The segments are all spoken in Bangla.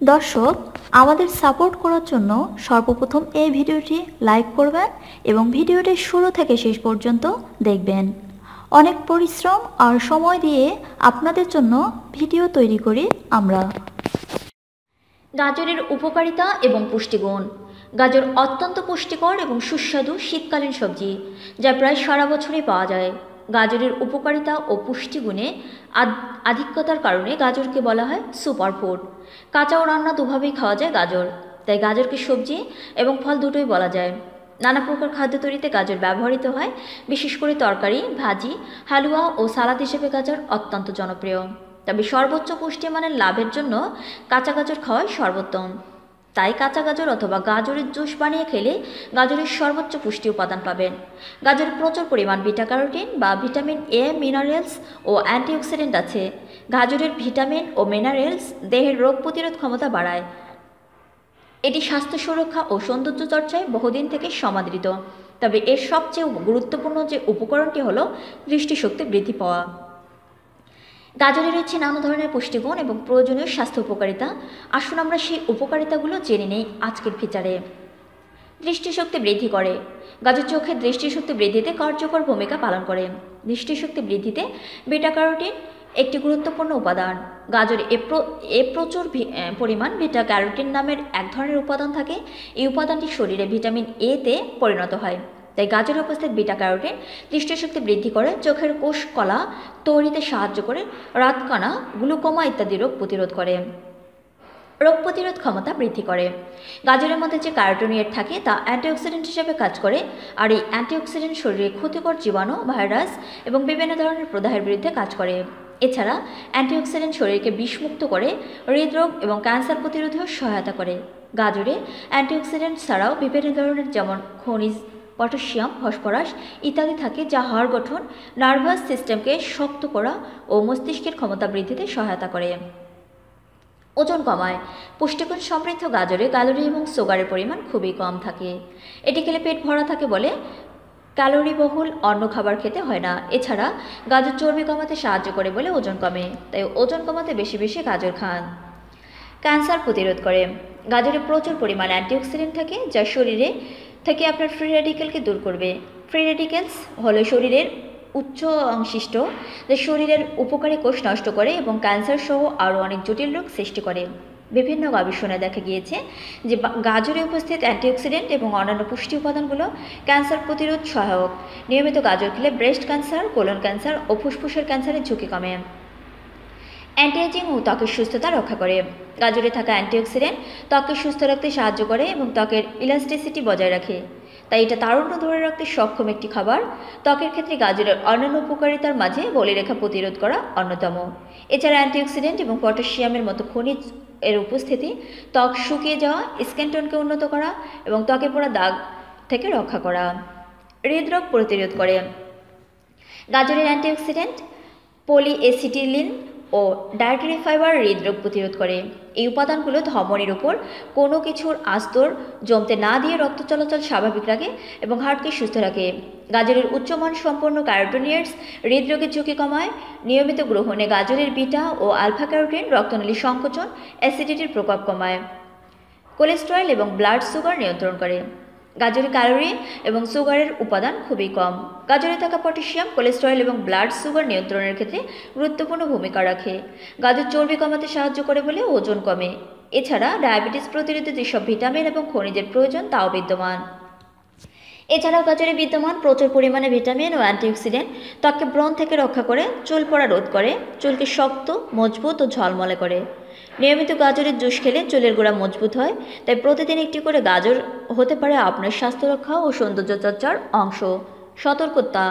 দর্শক, আমাদের সাপোর্ট করার জন্য সর্বপ্রথম এই ভিডিওটি লাইক করবেন এবং ভিডিওটি শুরু থেকে শেষ পর্যন্ত দেখবেন। অনেক পরিশ্রম আর সময় দিয়ে আপনাদের জন্য ভিডিও তৈরি করি আমরা। গাজরের উপকারিতা এবং পুষ্টিগুণ। গাজর অত্যন্ত পুষ্টিকর এবং সুস্বাদু শীতকালীন সবজি, যা প্রায় সারা বছরই পাওয়া যায়। গাজরের উপকারিতা ও পুষ্টিগুণে আধিক্যতার কারণে গাজরকে বলা হয় সুপার ফুড কাঁচা ও রান্না দুভাবেই খাওয়া যায় গাজর। তাই গাজরকে সবজি এবং ফল দুটোই বলা যায়। নানা প্রকার খাদ্য তৈরিতে গাজর ব্যবহৃত হয়। বিশেষ করে তরকারি, ভাজি, হালুয়া ও সালাদ হিসেবে গাজর অত্যন্ত জনপ্রিয়। তবে সর্বোচ্চ পুষ্টিমানের লাভের জন্য কাঁচা গাজর খাওয়াই সর্বোত্তম। তাই কাঁচা গাজর অথবা গাজরের জুস বানিয়ে খেলে গাজরের সর্বোচ্চ পুষ্টি উপাদান পাবেন। গাজরে প্রচুর পরিমাণ বিটা ক্যারোটিন বা ভিটামিন এ, মিনারেলস ও অ্যান্টিঅক্সিডেন্ট আছে। গাজরের ভিটামিন ও মিনারেলস দেহের রোগ প্রতিরোধ ক্ষমতা বাড়ায়। এটি স্বাস্থ্য সুরক্ষা ও সৌন্দর্য চর্চায় বহুদিন থেকে সমাদৃত। তবে এর সবচেয়ে গুরুত্বপূর্ণ যে উপকরণটি হলো দৃষ্টিশক্তি বৃদ্ধি পাওয়া। গাজরে রয়েছে নানা ধরনের পুষ্টিগুণ এবং প্রয়োজনীয় স্বাস্থ্য উপকারিতা। আসুন আমরা সেই উপকারিতাগুলো জেনে নেই আজকের ফিচারে দৃষ্টিশক্তি বৃদ্ধি করে। গাজর চোখের দৃষ্টিশক্তি বৃদ্ধিতে কার্যকর ভূমিকা পালন করে। দৃষ্টিশক্তি বৃদ্ধিতে বিটা ক্যারোটিন একটি গুরুত্বপূর্ণ উপাদান। গাজরে এ প্রচুর পরিমাণ বিটা ক্যারোটিন নামের এক ধরনের উপাদান থাকে। এই উপাদানটি শরীরে ভিটামিন এতে পরিণত হয়। তাই গাজরে উপস্থিত বিটা ক্যারোটিন দৃষ্টিশক্তি বৃদ্ধি করে, চোখের কোষ কলা তৈরিতে সাহায্য করে, রাতকানা, গ্লুকোমা ইত্যাদি রোগ প্রতিরোধ করে। রোগ প্রতিরোধ ক্ষমতা বৃদ্ধি করে। গাজরের মধ্যে যে ক্যারোটোনিয়েট থাকে, তা অ্যান্টিঅক্সিডেন্ট হিসেবে কাজ করে আর এই অ্যান্টিঅক্সিডেন্ট শরীরে ক্ষতিকর জীবাণু, ভাইরাস এবং বিভিন্ন ধরনের প্রদাহের বিরুদ্ধে কাজ করে। এছাড়া অ্যান্টিঅক্সিডেন্ট শরীরকে বিষমুক্ত করে, হৃদরোগ এবং ক্যান্সার প্রতিরোধেও সহায়তা করে। গাজরে অ্যান্টিঅক্সিডেন্ট ছাড়াও বিভিন্ন ধরনের যেমন খনিজ পটাশিয়াম, ফসফরাস ইত্যাদি থাকে যা হাড় গঠন, নার্ভাস সিস্টেমকে শক্ত করা ও মস্তিষ্কের ক্ষমতা বৃদ্ধিতে সহায়তা করে। ওজন কমায়। পুষ্টিগুণ সমৃদ্ধ গাজরে ক্যালোরি এবং সুগারের পরিমাণ খুবই কম থাকে। এটি খেলে পেট ভরা থাকে বলে ক্যালোরি বহুল অন্য খাবার খেতে হয় না। এছাড়া গাজর চর্বি কমাতে সাহায্য করে বলে ওজন কমে, তাই ওজন কমাতে বেশি বেশি গাজর খান। ক্যান্সার প্রতিরোধ করে। গাজরে প্রচুর পরিমাণ অ্যান্টিঅক্সিডেন্ট থাকে যা শরীরে থেকে আপনার ফ্রি রেডিকেলকে দূর করবে। ফ্রি রেডিকেলস হলো শরীরের উচ্চ অংশিষ্ট, যা শরীরের উপকারী কোষ নষ্ট করে এবং ক্যান্সার সহ আরও অনেক জটিল রোগ সৃষ্টি করে। বিভিন্ন গবেষণায় দেখা গিয়েছে যে গাজরে উপস্থিত অ্যান্টিঅক্সিডেন্ট এবং অন্যান্য পুষ্টি উপাদানগুলো ক্যান্সার প্রতিরোধ সহায়ক। নিয়মিত গাজর খেলে ব্রেস্ট ক্যান্সার কোলন ক্যান্সার ও ফুসফুসের ক্যান্সারের ঝুঁকি কমে। অ্যান্টিএজিং ও ত্বকের সুস্থতা রক্ষা করে। গাজরে থাকা অ্যান্টিঅক্সিডেন্ট ত্বককে সুস্থ রাখতে সাহায্য করে এবং ত্বকের ইলাস্টিসিটি বজায় রাখে। তাই এটা তারুণ্য ধরে রাখতে সক্ষম একটি খাবার। ত্বকের ক্ষেত্রে গাজরের অন্যান্য উপকারিতার মাঝে বলিরেখা প্রতিরোধ করা অন্যতম। এছাড়া অ্যান্টিঅক্সিডেন্ট এবং পটাশিয়ামের মতো খনিজ এর উপস্থিতি ত্বক শুকিয়ে যাওয়া স্ক্যান্টনকে উন্নত করা এবং ত্বকে পড়া দাগ থেকে রক্ষা করা। হৃদরোগ প্রতিরোধ করে। গাজরের অ্যান্টিঅক্সিডেন্ট পলিএসিটিলিন ও ডায়েটারি ফাইবার হৃদরোগ প্রতিরোধ করে। এই উপাদানগুলো ধমনির উপর কোনো কিছুর আস্তর জমতে না দিয়ে রক্ত চলাচল স্বাভাবিক রাখে এবং হার্টকে সুস্থ রাখে। গাজরের উচ্চমান সম্পন্ন ক্যারোটোনিয়ার্স হৃদরোগের ঝুঁকি কমায়। নিয়মিত গ্রহণে গাজরের বিটা ও আলফা ক্যারোটিন রক্তনালীর সংকোচন, অ্যাসিডিটির প্রভাব কমায়। কোলেস্টেরল এবং ব্লাড সুগার নিয়ন্ত্রণ করে। গাজরে ক্যালোরি এবং সুগারের উপাদান খুবই কম। গাজরে থাকা পটাশিয়াম কোলেস্টেরল এবং ব্লাড সুগার নিয়ন্ত্রণের ক্ষেত্রে গুরুত্বপূর্ণ ভূমিকা রাখে। গাজর চর্বি কমাতে সাহায্য করে বলে ওজন কমে। এছাড়া ডায়াবেটিস প্রতিরোধে যেসব ভিটামিন এবং খনিজের প্রয়োজন, তাও বিদ্যমান। এছাড়াও গাজরে বিদ্যমান প্রচুর পরিমাণে ভিটামিন ও অ্যান্টিঅক্সিডেন্ট। ত্বককে ব্রণ থেকে রক্ষা করে চুল পড়া রোধ করে, চুলকে শক্ত, মজবুত ও ঝলমলে করে। নিয়মিত গাজরের জুস খেলে চুলের গোড়া মজবুত হয়, তাই প্রতিদিন একটি করে গাজর হতে পারে আপনার স্বাস্থ্য রক্ষা ও সৌন্দর্য চর্চার অংশ। সতর্কতা।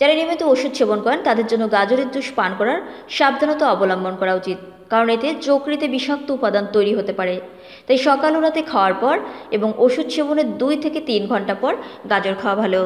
যারা নিয়মিত ওষুধ সেবন করেন, তাদের জন্য গাজরের জুস পান করার সাবধানতা অবলম্বন করা উচিত। কারণ এতে যকৃতে বিষাক্ত উপাদান তৈরি হতে পারে। তাই সকাল ও রাতে খাওয়ার পর এবং ওষুধ সেবনের দুই থেকে তিন ঘণ্টা পর গাজর খাওয়া ভালো।